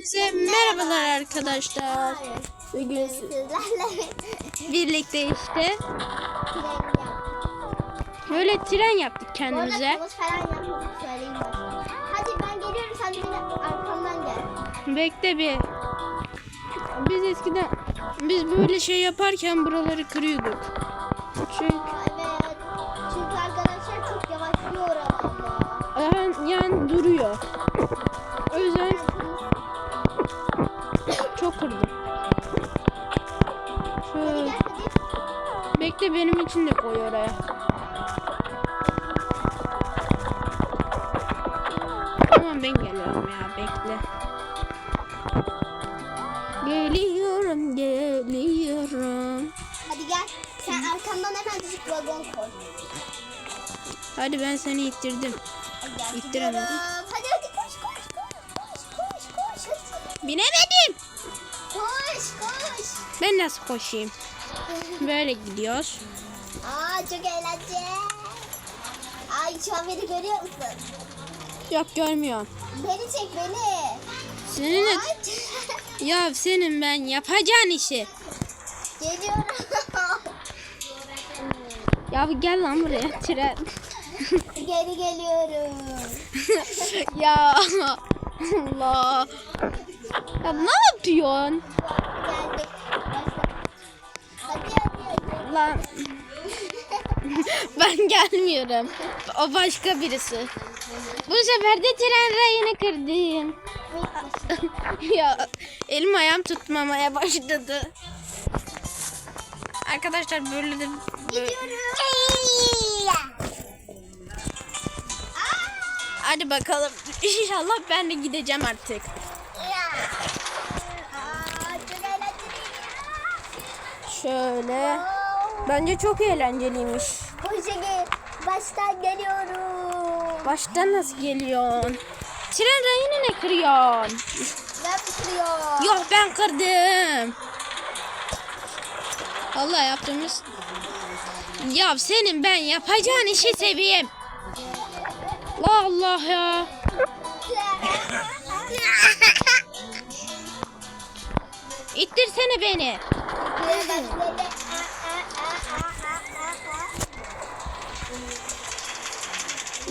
Hepinize merhabalar arkadaşlar. Bugün Sizlerle birlikte işte böyle tren yaptık kendimize. Hadi ben geliyorum sen de arkamdan gel. Bekle bir. Biz eskiden biz böyle şey yaparken buraları kırıyorduk. Çünkü Evet. Çünkü arkadaşlar çok yavaşlıyor yani, yani duruyor. O yüzden çok kırdım. Şöyle, bekle benim için de koy oraya. Tamam ben geliyorum ya bekle. Geliyorum geliyorum. Hadi gel. Sen arkamdan hemen düşük vagon koy. Hadi ben seni ittirdim. İttiremedim. Ben nasıl koşayım? Böyle gidiyoruz. Aa çok eğlenceli. Ay şu an beni görüyor musun? Yok görmüyorum. Beni çek beni. Senin Ay. ya senin ben yapacağın işi. Geliyorum. Ya bir gel lan buraya tren. Geri geliyorum. ya Allah. Ya ne yapıyorsun? Geldik. Lan ben gelmiyorum. O başka birisi. Bu sefer de tren rayını kırdım. ya elim ayağım tutmamaya başladı. Arkadaşlar böyle de böyle- Hadi bakalım. İnşallah ben de gideceğim artık. Şöyle. Bence çok eğlenceliymiş. Hoşça gel. Baştan geliyorum. Baştan nasıl geliyorsun? Tren rayını ne kırıyorsun? Ben bitiriyorum. Yok ben kırdım. Allah yaptığımız. Ya senin ben yapacağın işi seveyim. Allah ya. İttirsene beni.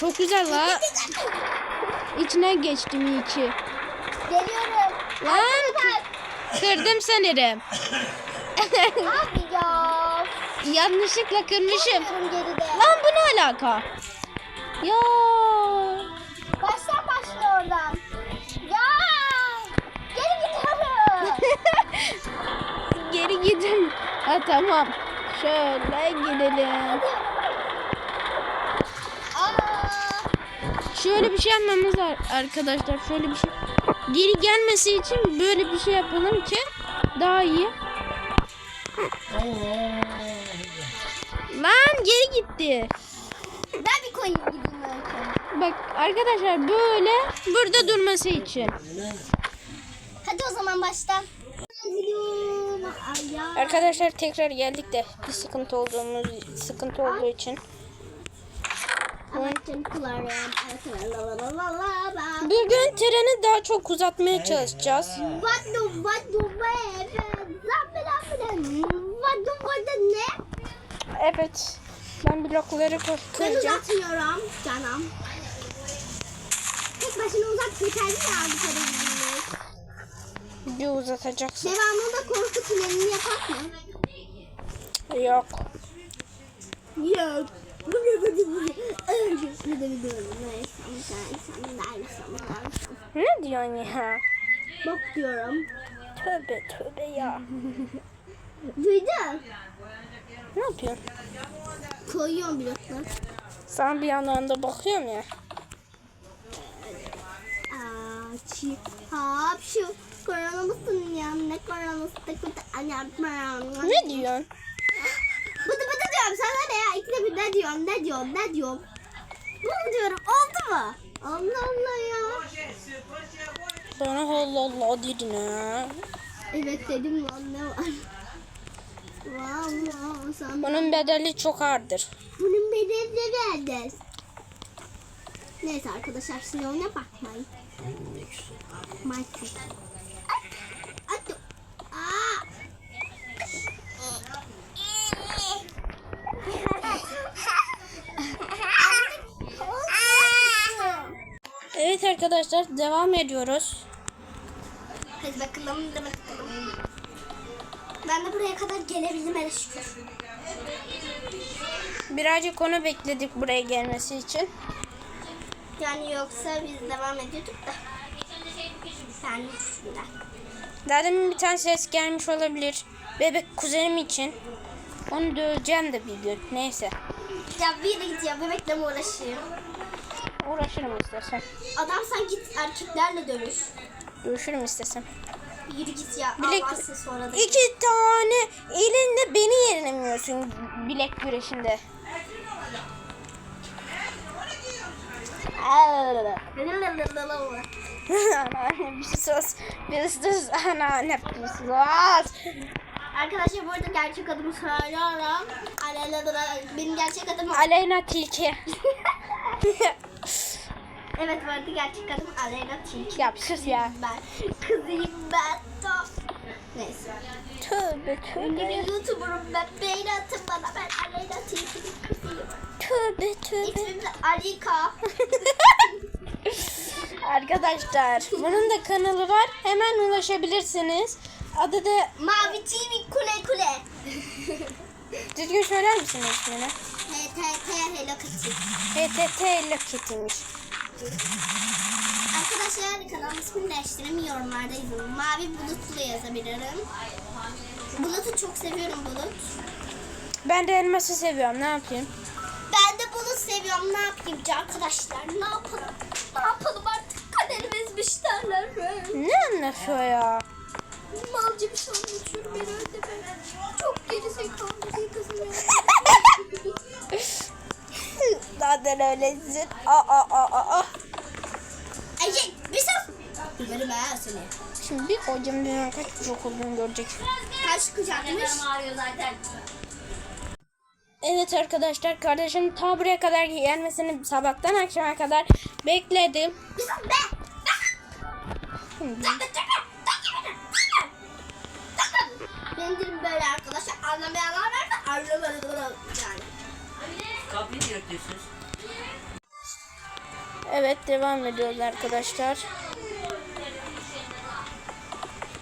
Çok güzel la. İçine geçtim iyi ki. Geliyorum. Lan kırdım sanırım. Abi ya. Yanlışlıkla kırmışım. Lan bu ne alaka? Ya. Baştan başla oradan. Ya. Geri gidiyorum. Geri gidin. Ha tamam. Şöyle gidelim. Aa. Şöyle bir şey yapmamız var arkadaşlar. Şöyle bir şey. Geri gelmesi için böyle bir şey yapalım ki daha iyi. Lan geri gitti. Ben bir koyayım gideyim. Bak arkadaşlar böyle burada durması için. Hadi o zaman başla. Arkadaşlar tekrar geldik de bir sıkıntı olduğumuz sıkıntı olduğu için. La. Bugün treni daha çok uzatmaya çalışacağız. Evet. Ben blokları Ben kıracağım. uzatmıyorum canım. Tek başına uzat yeterli ya bir kere gidiyor. Bir uzatacaksın. Devamında korku tünelini yapak mı? Yok. Yok. Ne diyorsun ya? Bak diyorum. Tövbe tövbe ya. Duydun. Ne yapıyorsun? Koyuyorum bloklar. Sana bir yandan da bakıyorum ya. Aç. Hop şu. Korona mısın ya? Ne koronası da kötü annem. Ne diyorsun? Diyorum sana ne ya? İkide bir ne diyorum ne diyorum ne diyorum. Bunu diyorum oldu mu? Allah Allah ya. Bana Allah Allah dedin ha. Evet dedim lan ne var? Vallahi sen Bunun bedeli çok ağırdır. bunun bedeli verdi. Neyse arkadaşlar şimdi ona bakmayın. Minecraft. Arkadaşlar devam ediyoruz. Hadi bakalım hadi bakalım. Ben de buraya kadar gelebildim hele şükür. Birazcık onu bekledik buraya gelmesi için. Yani yoksa biz devam ediyorduk da. Yani şurada. Daha demin bir tane ses gelmiş olabilir. Bebek kuzenim için. Onu döveceğim de bir gün. Neyse. Ya bir git ya bebekle mi uğraşayım? Uğraşırım istersen. Adam sen git erkeklerle dövüş. Görüşürüm istesem. Yürü git ya. Bilek- sonra da. İki tane elinde beni yenemiyorsun bilek güreşinde. Anneanne bir sus. Bir sus. Anneanne bir sus. Arkadaşlar bu arada gerçek adımı söylüyorum. Aleyna benim gerçek adım Aleyna Tilki. Evet bu arada gerçek adım Aleyna Tilki. ya sus ya. Ben kızıyım ben. Neyse. Tövbe Ünlü tövbe. bir YouTuber'ım ben. Beğeni atın bana. Ben Aleyna Tilki'nin kızıyım. Tövbe tövbe. İsmim de Alika. Arkadaşlar bunun da kanalı var. Hemen ulaşabilirsiniz. Adı da Mavi TV kule kule. düzgün söyler misin ismini? HTT Hello Kitty. HTT Hello Kitty'miş. Arkadaşlar kanal ismini değiştireyim yorumlarda yazın. Mavi bulutlu yazabilirim. Bulut'u çok seviyorum Bulut. Ben de elması seviyorum. Ne yapayım? Ben de Bulut seviyorum. Ne yapayım ki arkadaşlar? Ne yapalım? Ne yapalım artık kaderimizmiş derler. Ne anlatıyor ya? Malca bir şey anlatıyorum beni öldürme. Çok geri zekalı bir kızım ya. Zaten öylesin. Aa aa aa aa. Ayşe bir sus. Bilirim ha seni. Şimdi bir hocam dünyanın kaç bucak olduğunu görecek. Kaç kucakmış? zaten. Evet arkadaşlar kardeşim ta buraya kadar gelmesini sabahtan akşama kadar bekledim. Bir sus be. Şimdi Benim dilim böyle arkadaşlar. Anlamayanlar Evet devam ediyoruz arkadaşlar.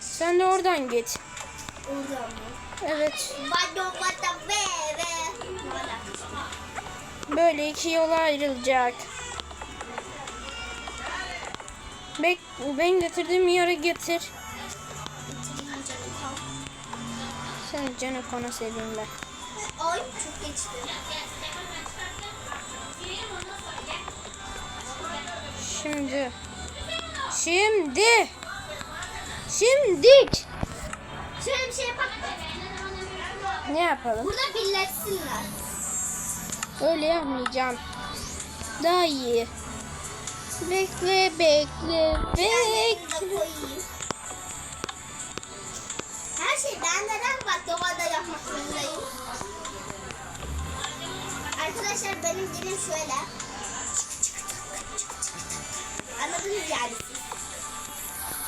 Sen de oradan git. Oradan mı? Evet. Böyle iki yola ayrılacak. Bek, ben getirdiğim yere getir. Sen canı konu seveyim ben. Ay çok geçti. Şimdi. Şimdi. Şimdik. Şöyle bir şey yapalım. Ne yapalım? Burada birleşsinler. Öyle yapmayacağım. Daha iyi. Bekle bekle bekle. Her şey ben neden baklavada yapmak zorundayım? Arkadaşlar benim dilim şöyle. Anladınız yani siz.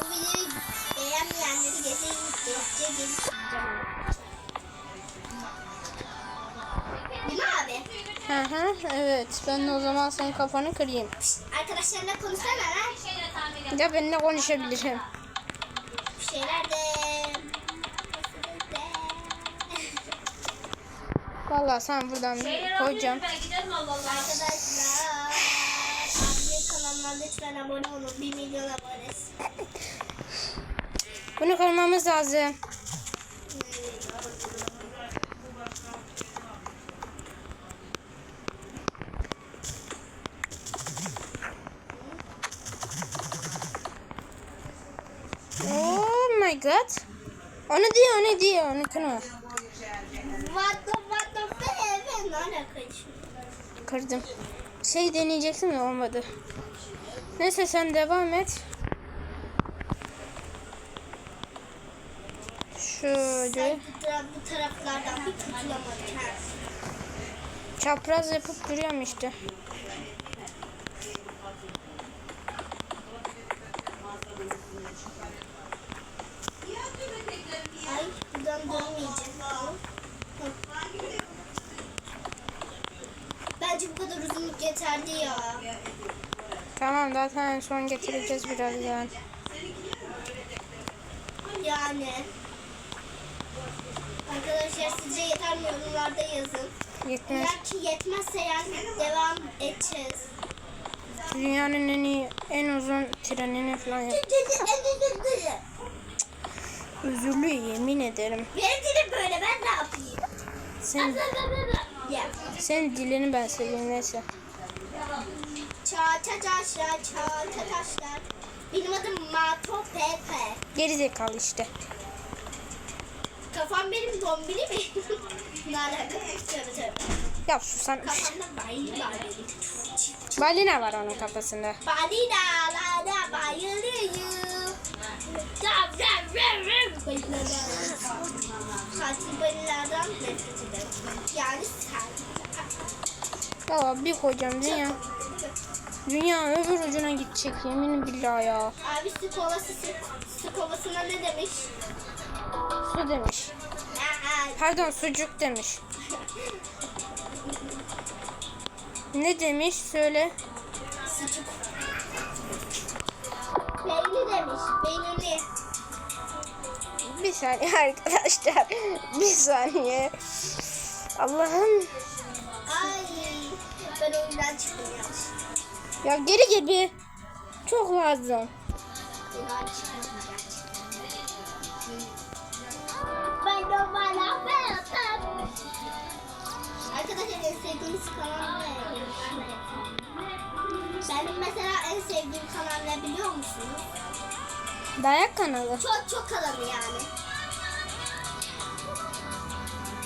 Bu videoyu beğenmeyenleri gece gece. Değil mi abi? Hı hı evet. Ben de o zaman senin kafanı kırayım. Arkadaşlarla konuşsana lan. Ya benimle konuşabilirim. Bir şeyler de. Vallahi sen buradan koyacağım. Arkadaşlar. Lütfen abone olun. 1 milyon abonesi. Bunu kırmamız lazım. Oh my god. Onu diyor, onu diyor, onu kırma. Vada vada be be. Ne alaka şimdi? Kırdım. Şey deneyeceksin de olmadı. Neyse sen devam et. Şöyle bu, tara- bu taraflardan bir kurtulamadık. ha. çapraz yapıp duruyorum işte. Ay buradan. Bence bu kadar uzunluk yeterli ya. Tamam zaten son getireceğiz birazdan. Yani. Arkadaşlar sizce yeter mi yorumlarda yazın. Yetmez. Eğer ki yetmezse yani devam edeceğiz. Dünyanın en iyi, en uzun trenini falan yap. Özürlü yemin ederim. Benim dilim böyle ben ne yapayım? Sen, senin dilini ben seveyim neyse. Çağata taşlar. Benim adım Mato Pepe. Geri zekalı işte. Kafam benim dombili mi? ne alaka? Tövbe tövbe. Ya susan. Kafamda balina var benim. Balina var onun kafasında. Balinalara bayılıyorum. Rav rav rav rav. Balinalar. Katil balinalardan nefret ederim. Yani sen. Ya bir koyacağım dünya. Dünya öbür ucuna gidecek yemin billahi ya. Abi su kovası su, su kovasına ne demiş? Su demiş. Pardon sucuk demiş. Ne demiş söyle. Sucuk. Beyni demiş. Beynini. Bir saniye arkadaşlar. Bir saniye. Allah'ım. Ay. Ben oyundan çıktım yanlış. Ya geri gel bir. Çok lazım. Arkadaşlar en sevdiğiniz kanal ne? Benim mesela en sevdiğim kanal ne biliyor musunuz? Dayak kanalı. Çok çok kanalı yani.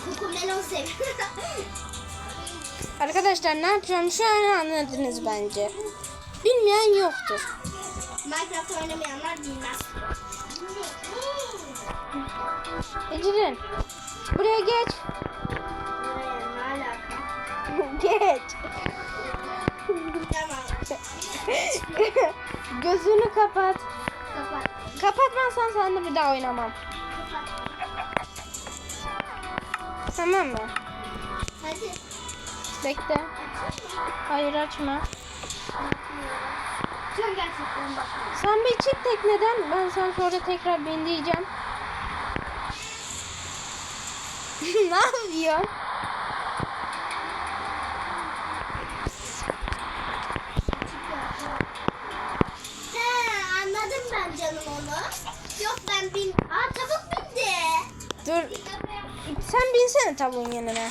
Koku melon seviyorum. Arkadaşlar ne yapacağım şu an anladınız bence. Bilmeyen yoktur. Minecraft oynamayanlar bilmez. Ecrin. Buraya geç. Geç. Tamam. Gözünü kapat. Kapat. Kapatmazsan sen de bir daha oynamam. Kapat. Tamam mı? Hadi. Bekle. Hayır açma. Çok gerçekten bak. Sen bir çık tekneden. Ben sana sonra tekrar bin diyeceğim. ne yapıyorsun? He anladım ben canım onu. Yok ben bin... Aa tavuk bindi. Dur. Sen binsene tavuğun yanına.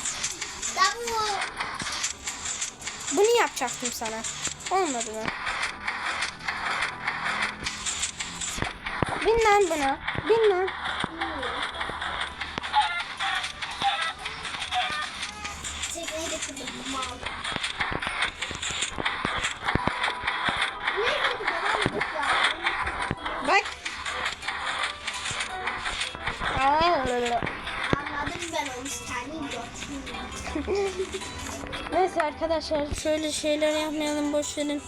Tavuk. Bunu yapacaktım sana. Olmadı mı? Bin lan buna. Bin lan. Arkadaşlar şöyle şeyler yapmayalım boş verin.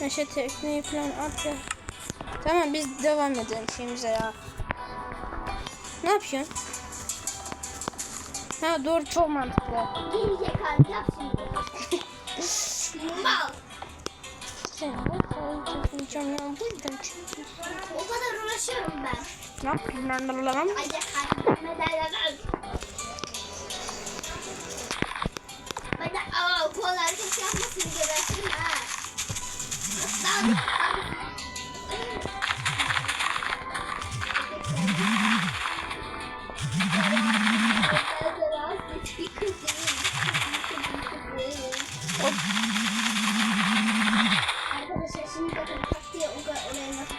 Neşe tekneyi falan at ya. Tamam biz devam edelim şeyimize ya. Ne yapıyorsun? Ha doğru çok mantıklı. Hadi yap şimdi. Mal. Sen ya buradan. O kadar uğraşıyorum ben. Ne yapayım ben de bulamam. Ay kalbime de aa kolay çok yapmasın gebersin ha. Arkadaşlar şimdi bakın tak diye o kadar oraya nasıl.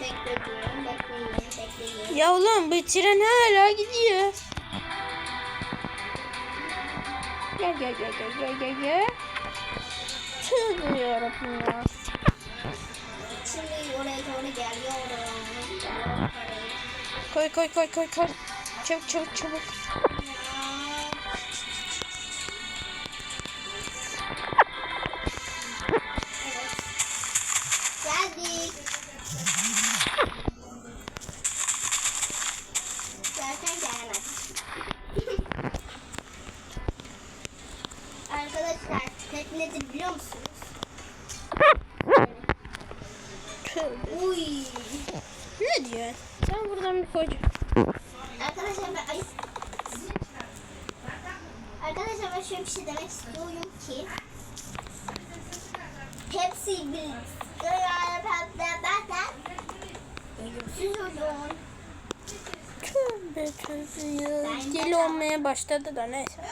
Bekleyin, bekleyin, bekleyin. Ya oğlum bu tren hala gidiyor. Gel gel gel gel gel gel gel. Tövbe yarabbim ya. Şimdi oraya doğru geliyor. Oraya. Koy koy koy koy koy. Çabuk çabuk çabuk. Koy. Arkadaşlar ben. Arkadaşlar ben şöyle bir şey demek istiyorum ki Pepsi tövbe ya. Deli olmaya başladı da neyse.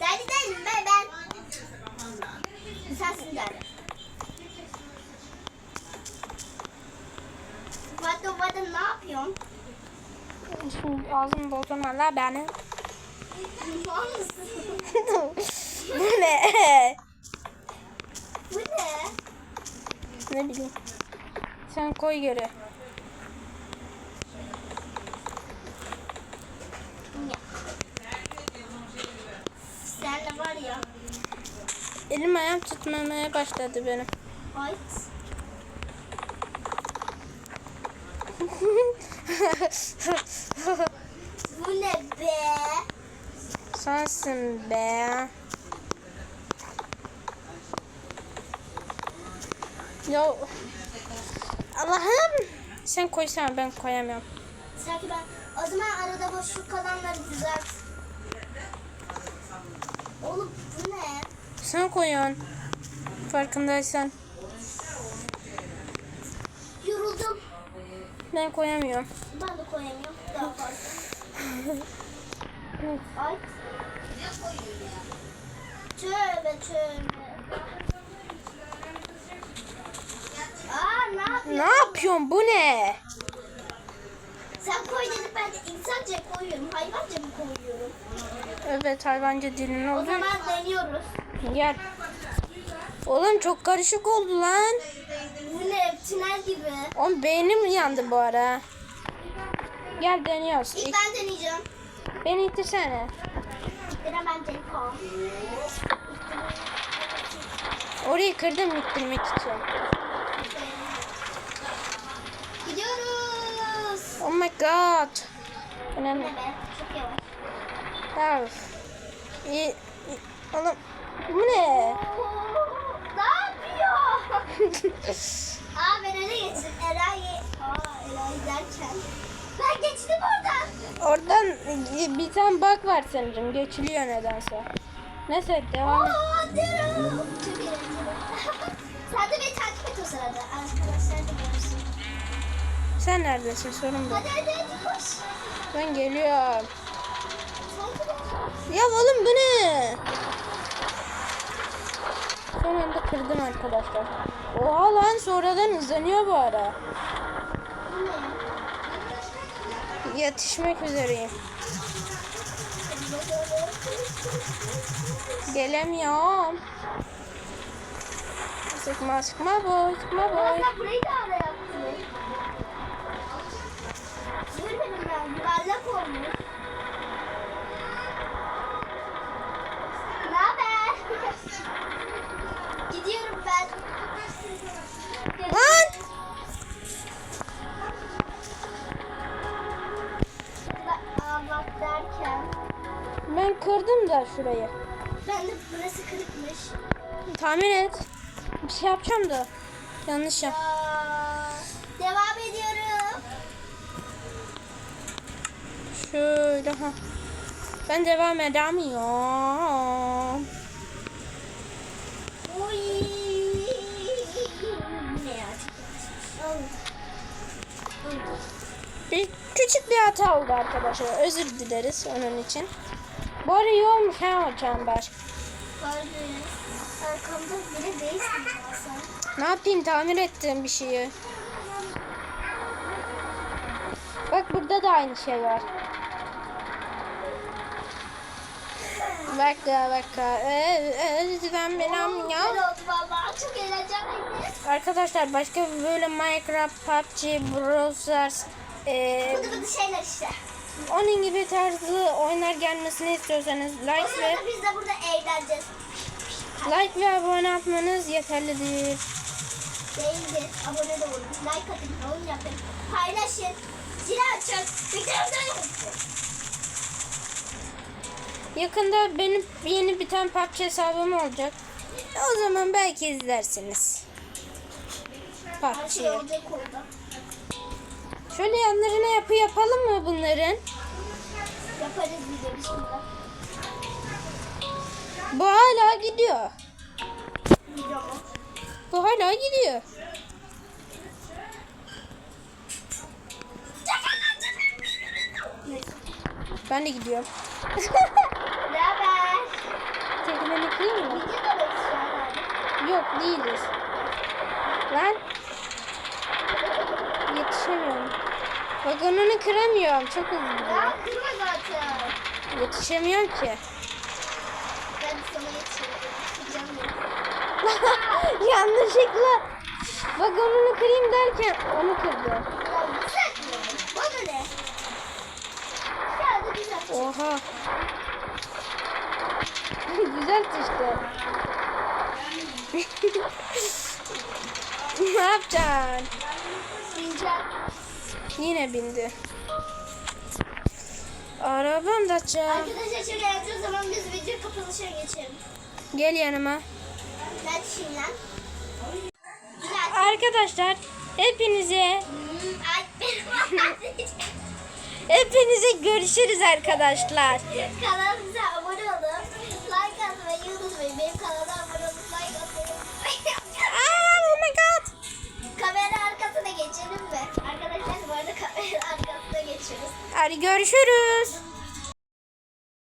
Deli değilim ben ben. Sensin deli. Vado vado ne yapıyorsun? Şimdi ağzımı doldurma la beni. Bu ne? Bu ne? ne bileyim. Sen koy geri. Sen de var ya. Elim ayağım tutmamaya başladı benim. Ay. Bu ne be? Sensin be. Ya Allah'ım. Sen koysana ben koyamıyorum. Sanki ben o zaman arada boşluk kalanları düzelt. Oğlum bu ne? Sen koyuyorsun. Farkındaysan. Ben koyamıyorum. Ben de koyamıyorum. Daha fazla. Ay. Tövbe tövbe. Aa ne yapıyorsun? Ne yapıyorsun? Bu ne? Sen koy dedin ben de insanca koyuyorum. Hayvanca mı koyuyorum? Evet hayvanca dilin O oldu. zaman deniyoruz. Gel. Oğlum çok karışık oldu lan. Bu ne? Tünel gibi. Oğlum beynim yandı bu ara. Gel deniyoruz. İlk İlk, ben deneyeceğim. beni itirsene. Bir hemen Cenko. Orayı kırdım ittirmek için. Gidiyoruz. Oh my god. Önemli. ne be? Çok yavaş. Ya. İyi. iyi. Oğlum bu ne? ne yapıyor? Öne geçtim. Eray'ı. Aa Eray'ı derken. Ben geçtim oradan. Oradan bir tane bak var sanırım. Geçiliyor nedense. Neyse devam et. Eğlenceli. Sen de beni takip et o sırada. Arkadaşlar da. Sen neredesin sorun bu. Hadi hadi hadi koş. Ben geliyorum. Ya oğlum bu ne? Son anda kırdım arkadaşlar. Oha lan sonradan hızlanıyor bu ara. Yetişmek üzereyim. Gelemiyorum. Sıkma sıkma boy sıkma boy. Burayı da ara yaptı. Görmedim ben. Yuvarlak olmuş. Kırdım da şurayı. Ben de burası kırıkmış. Tahmin et. Bir şey yapacağım da. Yanlış yap. Aa, devam ediyorum. Şöyle ha. Ben devam edemiyorum. Oy. Ne ya? Bir küçük bir hata oldu arkadaşlar. Özür dileriz onun için. Bu arada iyi olmuş ha çember. Arkamda biri değilsin. Ne yapayım tamir ettiğim bir şeyi. Bak burada da aynı şey var. Bak ya bak ya. Ben benim ya. Arkadaşlar başka böyle Minecraft, PUBG, Brawl Stars, ee, Bıdı bıdı şeyler işte. Onun gibi tarzı oyunlar gelmesini istiyorsanız like ve biz de burada eğleneceğiz. like ve abone atmanız yeterlidir. Değildir. Abone de olun. Like atın. Yorum yapın. Paylaşın. Zil açın. Bildirimleri Yakında benim yeni bir tane PUBG hesabım olacak. O zaman belki izlersiniz. Her Şöyle yanlarına yapı yapalım mı bunların? Yaparız biz de şimdi. Bu hala gidiyor. Mu? Bu hala gidiyor. Ben de gidiyorum. Ne haber? Tekmeni kırayım mı? Video da bekliyorlar. Yok değiliz. Lan. Yetişemiyorum. Vagonunu kıramıyorum. Çok hızlı gidiyor. Ya kırma zaten. Yetişemiyorum ki. Ben sana. Kıracağım Yanlışlıkla vagonunu kırayım derken onu kırdı. Ya düzeltmiyorum. Bana ne? Sadece düzelt. Oha. Güzel işte. ne yapacaksın? Bineceğim. Yine bindi. Arabam da çal. Arkadaşlar şöyle yapacağız zaman biz video kapanışa geçelim. Gel yanıma. Ben şimdi lan. Arkadaşlar hepinize Hmm, Ay benim hepinize görüşürüz arkadaşlar. Kanalımıza abone olun. Like atmayı unutmayın. Benim kanalıma abone olup like atmayı unutmayın. Aa, oh my god. Kamera arkasına geçelim mi? Bu arada arkasına geçiyoruz. Hadi görüşürüz.